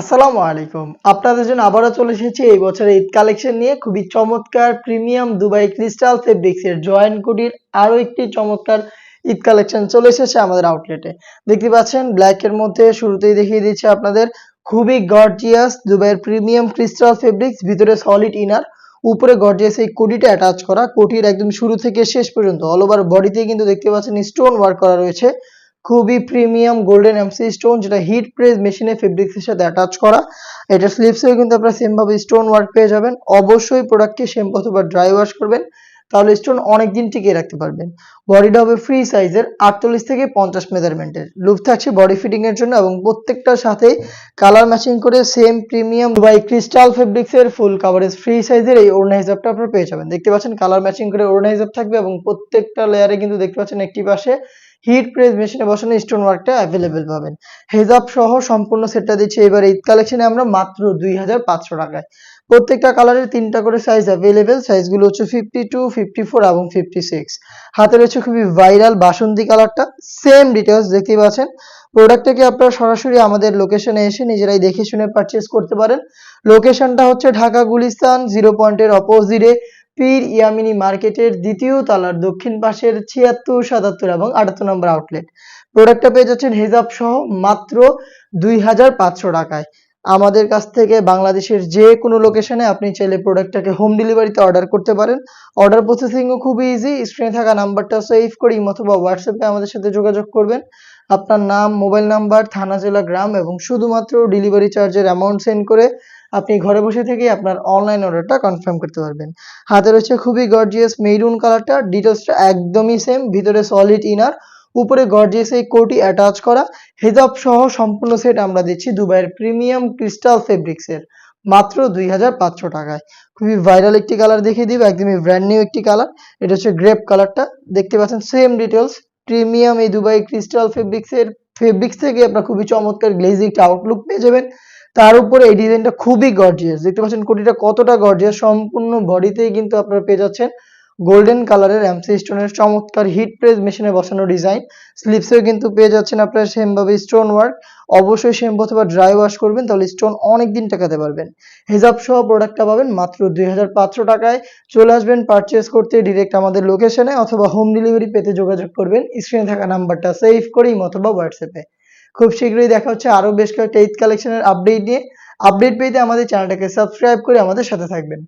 আসসালামু আলাইকুম। আপনাদের জন্য আবারও চলে এসেছি এই বছরের ঈদ কালেকশন নিয়ে। খুবই চমৎকার প্রিমিয়াম দুবাই ক্রিস্টাল ফেব্রিক্স এর জয়েন্ট কোটির আরও একটি চমৎকার ঈদ কালেকশন চলে এসেছে আমাদের আউটলেটে দেখতে পাচ্ছেন ব্ল্যাক এর মধ্যে শুরুতেই দেখিয়ে দিচ্ছে আপনাদের, খুবই গর্জিয়াস দুবাইয়ের প্রিমিয়াম ক্রিস্টাল ফেব্রিক্স, ভিতরে সলিড ইনার উপরে গর্জিয়াস এই কোটিটা অ্যাটাচ করা। কোটির একদম শুরু থেকে শেষ পর্যন্ত অল ওভার বডিতে কিন্তু দেখতে পাচ্ছেন স্টোন ওয়ার্ক করা রয়েছে। খুবই প্রিমিয়াম গোল্ডেন এমসি স্টোন, যেটা হিট প্রেস মেশিনে ফেব্রিক্সের সাথে অ্যাটাচ করা। এটা স্লিপসেও কিন্তু আপনারা সেম ভাবে স্টোন ওয়ার্ক পেয়ে যাবেন। অবশ্যই প্রোডাক্টকে শ্যাম্পু অথবা ড্রাই ওয়াশ করবেন, তাহলে স্টোন অনেক দিন টিকিয়ে রাখতে পারবেন। বডিটা হবে ফ্রি সাইজের আটচল্লিশ থেকে পঞ্চাশ মেজারমেন্টের লুপ থাকছে বডি ফিটিং এর জন্য এবং প্রত্যেকটার সাথে কালার ম্যাচিং করে same premium by crystal fabrics এর ফুল কাভারেজ ফ্রি সাইজের এই ওড়না হিসাবটা আপনারা পেয়ে যাবেন। দেখতে পাচ্ছেন কালার ম্যাচিং করে ওড়না হিসাব থাকবে এবং প্রত্যেকটা লেয়ারে কিন্তু দেখতে পাচ্ছেন একটি পাশে হিট প্রেস মেশিনে বসানো স্টোন ওয়ার্কটা অ্যাভেলেবেল পাবেন। হেজাব সহ সম্পূর্ণ সেটটা দিচ্ছি এবার ঈদ কালেকশনে আমরা মাত্র দুই হাজার পাঁচশো টাকায়। প্রত্যেকটা কালারের তিনটা করে সাইজ অ্যাভেলেবেল সাইজগুলো হচ্ছে ফিফটি টু ফিফটি ফোর এবং ফিফটি সিক্স হাতে রয়েছে খুবই ভাইরাল বাসন্তী কালারটা সেম ডিটেলস দেখতেই পাচ্ছেন। প্রোডাক্টটাকে আপনারা সরাসরি আমাদের লোকেশনে এসে নিজেরাই দেখে শুনে পারচেস করতে পারেন। লোকেশনটা হচ্ছে ঢাকা, গুলিস্তান জিরো পয়েন্টের অপোজিটে পীর ইয়ামিনী মার্কেটের দ্বিতীয় তলার দক্ষিণ পাশের ছিয়াত্তর, সাতাত্তর এবং আটাত্তর নম্বর আউটলেট প্রোডাক্টটা পেয়ে যাচ্ছেন হেজাব সহ মাত্র দুই হাজার পাঁচশো টাকায়। আমাদের কাছ থেকে বাংলাদেশের যে কোনো লোকেশনে আপনি চাইলে প্রোডাক্টটাকে হোম ডেলিভারিতে অর্ডার করতে পারেন। অর্ডার প্রসেসিংও খুবই ইজি স্ক্রিনে থাকা নাম্বারটা সেভ করে অথবা হোয়াটসঅ্যাপে আমাদের সাথে যোগাযোগ করবেন। আপনার নাম মোবাইল নাম্বার থানা, জেলা, গ্রাম এবং শুধুমাত্র ডেলিভারি চার্জের অ্যামাউন্ট সেন্ড করে আপনি ঘরে বসে থেকেই আপনার অনলাইন অর্ডারটা কনফার্ম করতে পারবেন। হাতে রয়েছে খুবই গর্জিয়াস মেরুন কালারটা ডিটেলসটা একদমই সেম ভিতরে সলিড ইনার উপরে গর্জিয়াস এই কোটি অ্যাটাচ করা হেজাব সহ সম্পূর্ণ সেট আমরা দিচ্ছি দুবাইয়ের প্রিমিয়াম ক্রিস্টাল ফেব্রিক্স এর, মাত্র দুই হাজার পাঁচশো টাকায়। খুবই ভাইরাল একটি কালার দেখিয়ে দিব, একদমই ব্র্যান্ড নিউ একটি কালার এটা হচ্ছে গ্রেপ কালারটা দেখতে পাচ্ছেন সেম ডিটেলস প্রিমিয়াম এই দুবাই ক্রিস্টাল ফেব্রিক্স এর ফেব্রিক্স থেকে আপনার খুবই চমৎকার গ্লেজি আউটলুক পেয়ে যাবেন। তার উপরে এই ডিজাইনটা খুবই গর্জিয়াস দেখতে পাচ্ছেন কোটিটা কতটা গর্জিয়াস সম্পূর্ণ বডিতেই কিন্তু আপনারা পেয়ে যাচ্ছেন গোল্ডেন কালারের এমসি স্টোনের চমৎকার হিট প্রেস মেশিনে বসানো ডিজাইন স্লিপসেও কিন্তু পেয়ে যাচ্ছেন আপনারা সেমভাবে স্টোন ওয়ার্ক অবশ্যই শ্যাম্পু অথবা ড্রাই ওয়াশ করবেন, তাহলে স্টোন অনেক দিন টাকাতে পারবেন। হিজাব সহ প্রোডাক্টটা পাবেন মাত্র দুই হাজার পাঁচশো টাকায়। চলে আসবেন পারচেস করতে ডিরেক্ট আমাদের লোকেশনে অথবা হোম ডেলিভারি পেতে যোগাযোগ করবেন। স্ক্রিনে থাকা নাম্বারটা সেভ করেই অথবা হোয়াটসঅ্যাপে খুব শীঘ্রই দেখা হচ্ছে আরও বেশ কয়েকটা ঈদ কালেকশনের আপডেট নিয়ে। আপডেট পেতে আমাদের চ্যানেলটাকে সাবস্ক্রাইব করে আমাদের সাথে থাকবেন।